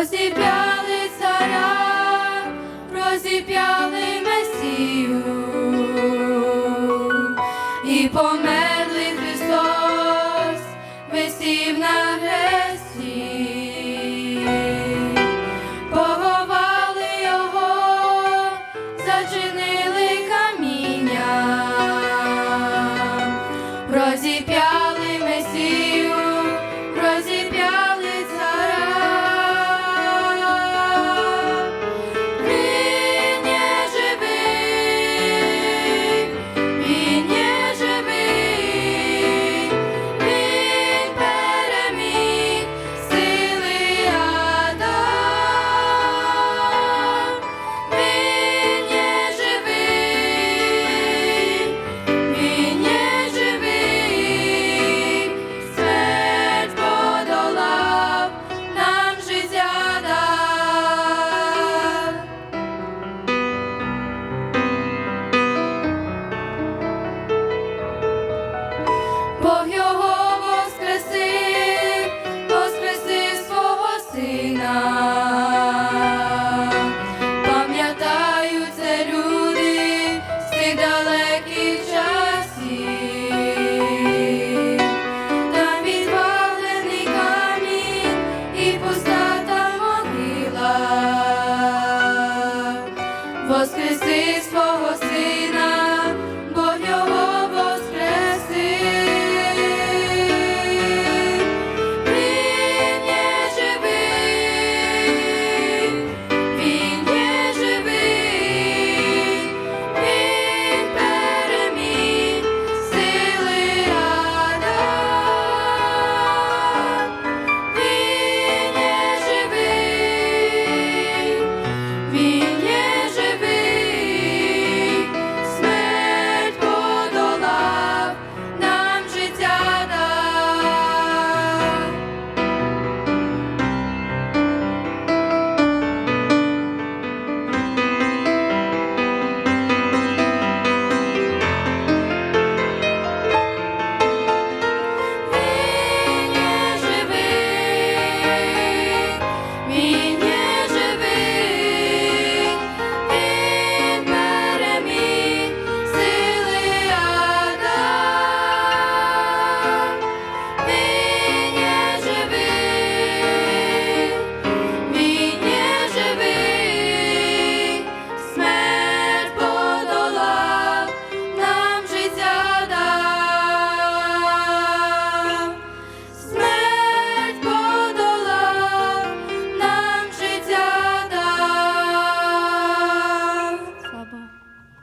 розіп'яли царя, розіп'яли Месію і помер. Воскреси свого